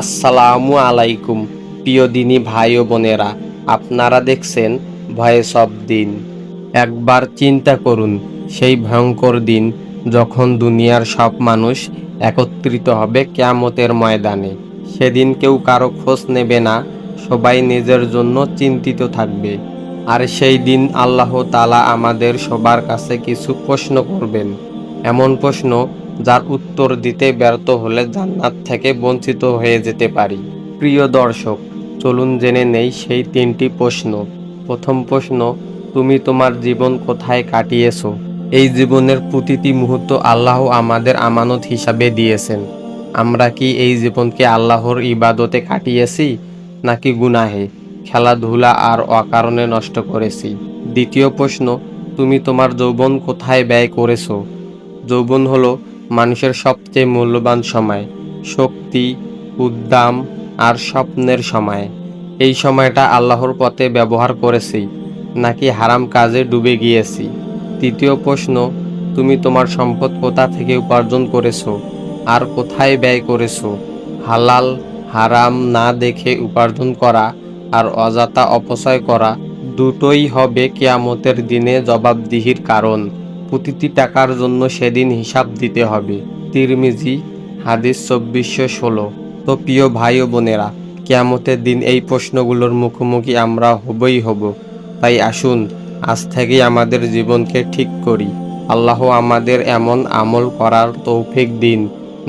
আসসালামু আলাইকুম, প্রিয় দিনী ভাই ও বোনেরা, আপনারা দেখছেন ভয়ে সব দিন। একবার চিন্তা করুন, সেই ভয়ঙ্কর দিন যখন দুনিয়ার সব মানুষ একত্রিত হবে কেয়ামতের ময়দানে। সেদিন কেউ কারও খোঁজ নেবে না, সবাই নিজের জন্য চিন্তিত থাকবে। আর সেই দিন আল্লাহ তালা আমাদের সবার কাছে কিছু প্রশ্ন করবেন। এমন প্রশ্ন যার উত্তর দিতে ব্যর্থ হলে জান্নাত থেকে বঞ্চিত হয়ে যেতে পারি। প্রিয় দর্শক, চলুন জেনে নেই সেই তিনটি প্রশ্ন। প্রথম প্রশ্ন, তুমি তোমার জীবন কোথায় কাটিয়েছো? এই জীবনের প্রতিটি মুহূর্ত আল্লাহ আমাদের আমানত হিসাবে দিয়েছেন। আমরা কি এই জীবনকে আল্লাহর ইবাদতে কাটিয়েছি, নাকি গুনাহে, খেলাধুলা আর অকারণে নষ্ট করেছি? দ্বিতীয় প্রশ্ন, তুমি তোমার যৌবন কোথায় ব্যয় করেছ? যৌবন হলো মানুষের সবচেয়ে মূল্যবান সময়, শক্তি, উদ্দাম আর স্বপ্নের সময়। এই সময়টা আল্লাহর পথে ব্যবহার করেছি, নাকি হারাম কাজে ডুবে গিয়েছি। তৃতীয় প্রশ্ন, তুমি তোমার সম্পদ কোথা থেকে উপার্জন করেছ? আর কোথায় ব্যয় করেছ? হালাল, হারাম না দেখে উপার্জন করা আর অযথা অপচয় করা দুটোই হবে কেয়ামতের দিনে জবাবদিহির কারণ। প্রতিটি টাকার জন্য সেদিন হিসাব দিতে হবে। তিরমিজি, হাদিস চব্বিশশো ষোলো। তো প্রিয় ভাই ও বোনেরা, কেয়ামতের দিন এই প্রশ্নগুলোর মুখোমুখি আমরা হবই হব। তাই আসুন, আজ থেকেই আমাদের জীবনকে ঠিক করি। আল্লাহ আমাদের এমন আমল করার তৌফিক দিন,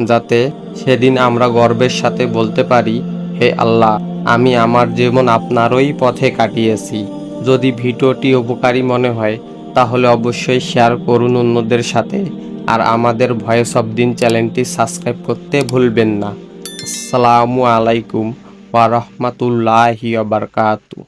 যাতে সেদিন আমরা গর্বের সাথে বলতে পারি, হে আল্লাহ, আমি আমার জীবন আপনারই পথে কাটিয়েছি। যদি ভিডিওটি উপকারী মনে হয় তাহলে অবশ্যই শেয়ার করুন অন্যদের সাথে। আর আমাদের ভয়েস অব দিন চ্যানেলটি সাবস্ক্রাইব করতে ভুলবেন না। আসসালামু আলাইকুম ওয়া বারাকাতুহু।